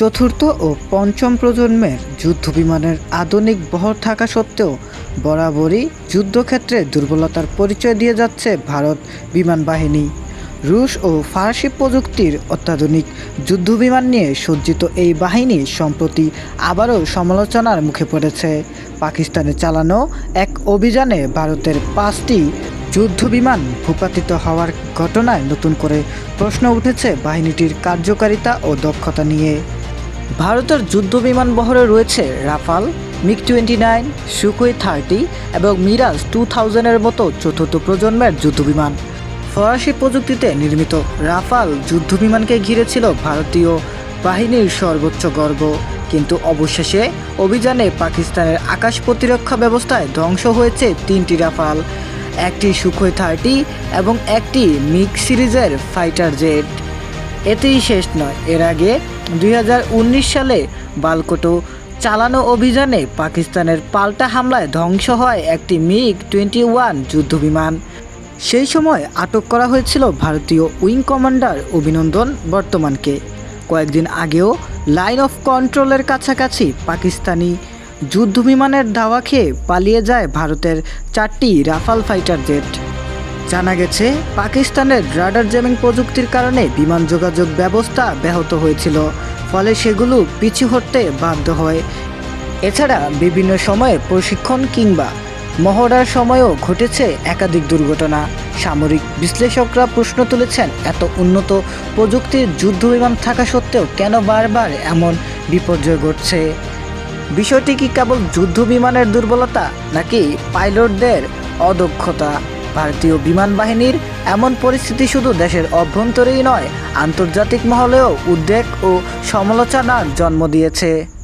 চতুর্থ ও পঞ্চম প্রজন্মের যুদ্ধ বিমানের আধুনিক বহর থাকা সত্ত্বেও বরাবরই যুদ্ধক্ষেত্রে দুর্বলতার পরিচয় দিয়ে যাচ্ছে ভারত বিমান বাহিনী। রুশ ও ফার্সি প্রযুক্তির অত্যাধুনিক যুদ্ধবিমান নিয়ে সজ্জিত এই বাহিনী সম্প্রতি আবারও সমালোচনার মুখে পড়েছে। পাকিস্তানে চালানো এক অভিযানে ভারতের পাঁচটি যুদ্ধবিমান ভূপাতিত হওয়ার ঘটনায় নতুন করে প্রশ্ন উঠেছে বাহিনীটির কার্যকারিতা ও দক্ষতা নিয়ে। ভারতের যুদ্ধবিমান বহরে রয়েছে Rafale MiG twenty nine Sukhoi thirty এবং মিরাজ টু থাউজেন্ডের মতো চতুর্থ প্রজন্মের যুদ্ধবিমান ফরাসি প্রযুক্তিতে নির্মিত রাফাল যুদ্ধ যুদ্ধবিমানকে ঘিরেছিল ভারতীয় বাহিনীর সর্বোচ্চ গর্ব। কিন্তু অবশেষে অভিযানে পাকিস্তানের আকাশ প্রতিরক্ষা ব্যবস্থায় ধ্বংস হয়েছে তিনটি রাফাল, একটি সুখোই থার্টি এবং একটি মিগ সিরিজের ফাইটার জেট। এতেই শেষ নয়। এর আগে দুই হাজার উনিশ সালে বালকোটো চালানো অভিযানে পাকিস্তানের পাল্টা হামলায় ধ্বংস হয় একটি মিগ টোয়েন্টি ওয়ান যুদ্ধবিমান। সেই সময় আটক করা হয়েছিল ভারতীয় উইং কমান্ডার অভিনন্দন বর্তমানকে। কয়েকদিন আগেও লাইন অফ কন্ট্রোলের কাছাকাছি পাকিস্তানি যুদ্ধবিমানের ধাওয়া খেয়ে পালিয়ে যায় ভারতের চারটি রাফাল ফাইটার জেট জানা গেছে, পাকিস্তানের রাডার জ্যামিং প্রযুক্তির কারণে বিমান যোগাযোগ ব্যবস্থা ব্যাহত হয়েছিল, ফলে সেগুলো পিছু হটতে বাধ্য হয়। এছাড়া বিভিন্ন সময়ে প্রশিক্ষণ কিংবা মহড়ার সময়ও ঘটেছে একাধিক দুর্ঘটনা। সামরিক বিশ্লেষকরা প্রশ্ন তুলেছেন, এত উন্নত প্রযুক্তির যুদ্ধ বিমান থাকা সত্ত্বেও কেন বারবার এমন বিপর্যয় ঘটছে? বিষয়টি কি কেবল যুদ্ধ বিমানের দুর্বলতা নাকি পাইলটদের অদক্ষতা? ভারতীয় বিমান বাহিনীর এমন পরিস্থিতি শুধু দেশের অভ্যন্তরেই নয়, আন্তর্জাতিক মহলেও উদ্বেগ ও সমালোচনার জন্ম দিয়েছে।